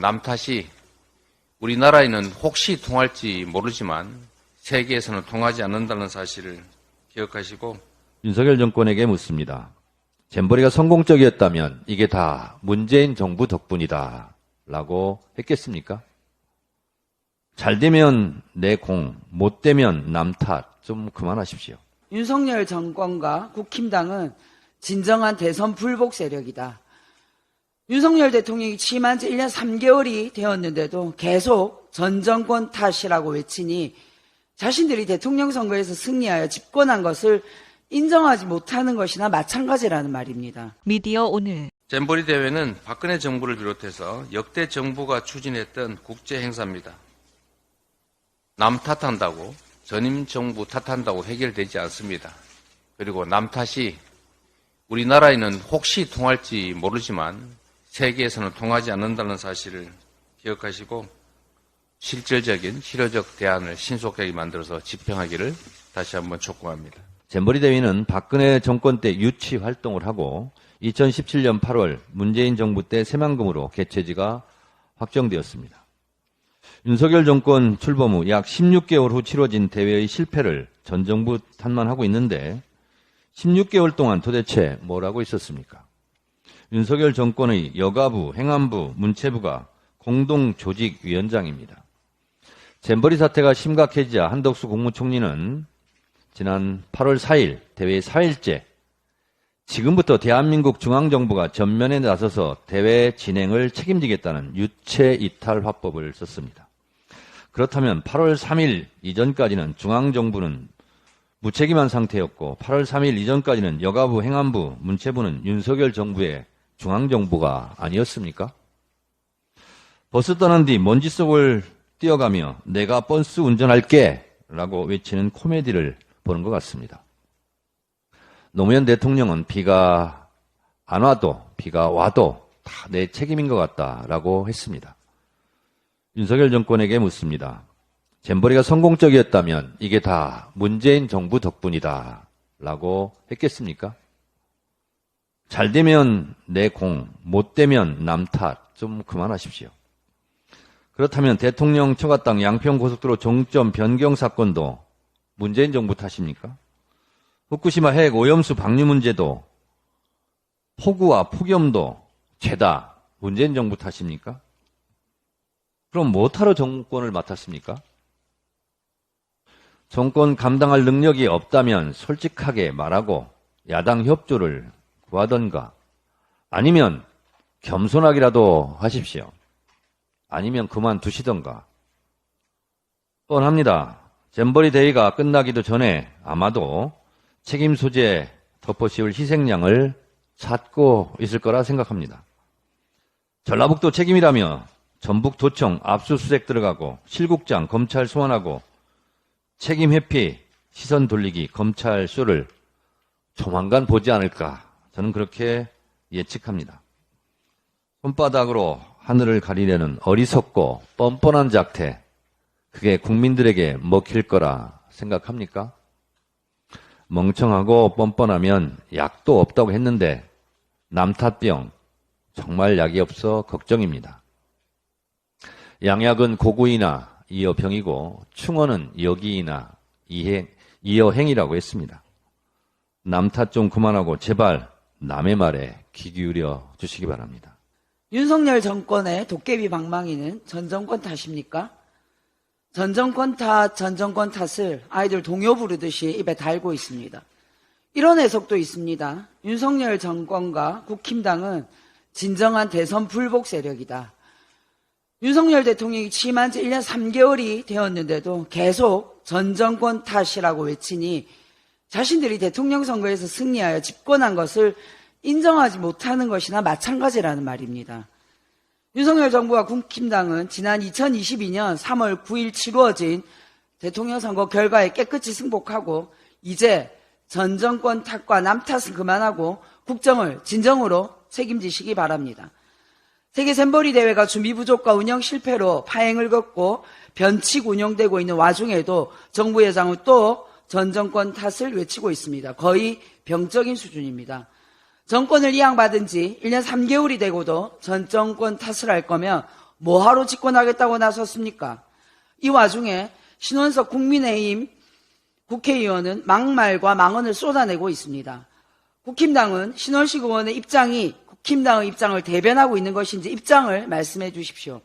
남 탓이 우리나라에는 혹시 통할지 모르지만 세계에서는 통하지 않는다는 사실을 기억하시고 윤석열 정권에게 묻습니다. 잼버리가 성공적이었다면 이게 다 문재인 정부 덕분이다. 라고 했겠습니까? 잘 되면 내 공, 못 되면 남 탓. 좀 그만하십시오. 윤석열 정권과 국힘당은 진정한 대선 불복 세력이다. 윤석열 대통령이 취임한 지 1년 3개월이 되었는데도 계속 전 정권 탓이라고 외치니 자신들이 대통령 선거에서 승리하여 집권한 것을 인정하지 못하는 것이나 마찬가지라는 말입니다. 미디어 오늘 잼버리 대회는 박근혜 정부를 비롯해서 역대 정부가 추진했던 국제 행사입니다. 남 탓한다고 전임 정부 탓한다고 해결되지 않습니다. 그리고 남 탓이 우리나라에는 혹시 통할지 모르지만 세계에서는 통하지 않는다는 사실을 기억하시고 실질적인 실효적 대안을 신속하게 만들어서 집행하기를 다시 한번 촉구합니다. 잼버리 대회는 박근혜 정권 때 유치 활동을 하고 2017년 8월 문재인 정부 때 새만금으로 개최지가 확정되었습니다. 윤석열 정권 출범 후 약 16개월 후 치러진 대회의 실패를 전 정부 탓만 하고 있는데 16개월 동안 도대체 뭐라고 있었습니까? 윤석열 정권의 여가부, 행안부, 문체부가 공동 조직위원장입니다. 잼버리 사태가 심각해지자 한덕수 국무총리는 지난 8월 4일 대회 4일째 지금부터 대한민국 중앙정부가 전면에 나서서 대회 진행을 책임지겠다는 유체 이탈 화법을 썼습니다. 그렇다면 8월 3일 이전까지는 중앙정부는 무책임한 상태였고 8월 3일 이전까지는 여가부, 행안부, 문체부는 윤석열 정부의 중앙정부가 아니었습니까? 버스 떠난 뒤 먼지 속을 뛰어가며 내가 버스 운전할게 라고 외치는 코미디를 보는 것 같습니다. 노무현 대통령은 비가 안 와도 비가 와도 다 내 책임인 것 같다라고 했습니다. 윤석열 정권에게 묻습니다. 잼버리가 성공적이었다면 이게 다 문재인 정부 덕분이다 라고 했겠습니까? 잘 되면 내 공, 못 되면 남 탓 좀 그만하십시오. 그렇다면 대통령 처갓당 양평고속도로 종점 변경 사건도 문재인 정부 탓입니까? 후쿠시마 핵 오염수 방류 문제도 폭우와 폭염도 죄다 문재인 정부 탓입니까? 그럼 뭐하러 정권을 맡았습니까? 정권 감당할 능력이 없다면 솔직하게 말하고 야당 협조를 구하던가 아니면 겸손하기라도 하십시오. 아니면 그만두시던가. 뻔합니다. 잼버리 대회가 끝나기도 전에 아마도 책임 소재 덮어씌울 희생양을 찾고 있을 거라 생각합니다. 전라북도 책임이라며 전북도청 압수수색 들어가고 실국장 검찰 소환하고 책임 회피 시선 돌리기 검찰 쇼를 조만간 보지 않을까 저는 그렇게 예측합니다. 손바닥으로 하늘을 가리려는 어리석고 뻔뻔한 작태 그게 국민들에게 먹힐 거라 생각합니까? 멍청하고 뻔뻔하면 약도 없다고 했는데 남탓병 정말 약이 없어 걱정입니다. 양약은 고구이나 이어병이고 충어는 여기이나 이행, 이어행이라고 했습니다. 남탓 좀 그만하고 제발 남의 말에 귀 기울여 주시기 바랍니다. 윤석열 정권의 도깨비 방망이는 전 정권 탓입니까? 전 정권 탓, 전 정권 탓을 아이들 동요 부르듯이 입에 달고 있습니다. 이런 해석도 있습니다. 윤석열 정권과 국힘당은 진정한 대선 불복 세력이다. 윤석열 대통령이 취임한 지 1년 3개월이 되었는데도 계속 전 정권 탓이라고 외치니 자신들이 대통령 선거에서 승리하여 집권한 것을 인정하지 못하는 것이나 마찬가지라는 말입니다. 윤석열 정부와 국힘당은 지난 2022년 3월 9일 치루어진 대통령 선거 결과에 깨끗이 승복하고 이제 전 정권 탓과 남 탓은 그만하고 국정을 진정으로 책임지시기 바랍니다. 세계 샘버리 대회가 준비 부족과 운영 실패로 파행을 겪고 변칙 운영되고 있는 와중에도 정부 예상은 또 전 정권 탓을 외치고 있습니다. 거의 병적인 수준입니다. 정권을 이양받은 지 1년 3개월이 되고도 전 정권 탓을 할 거면 뭐하러 집권하겠다고 나섰습니까? 이 와중에 신원석 국민의힘 국회의원은 막말과 망언을 쏟아내고 있습니다. 국힘당은 신원식 의원의 입장이 국힘당의 입장을 대변하고 있는 것인지 입장을 말씀해 주십시오.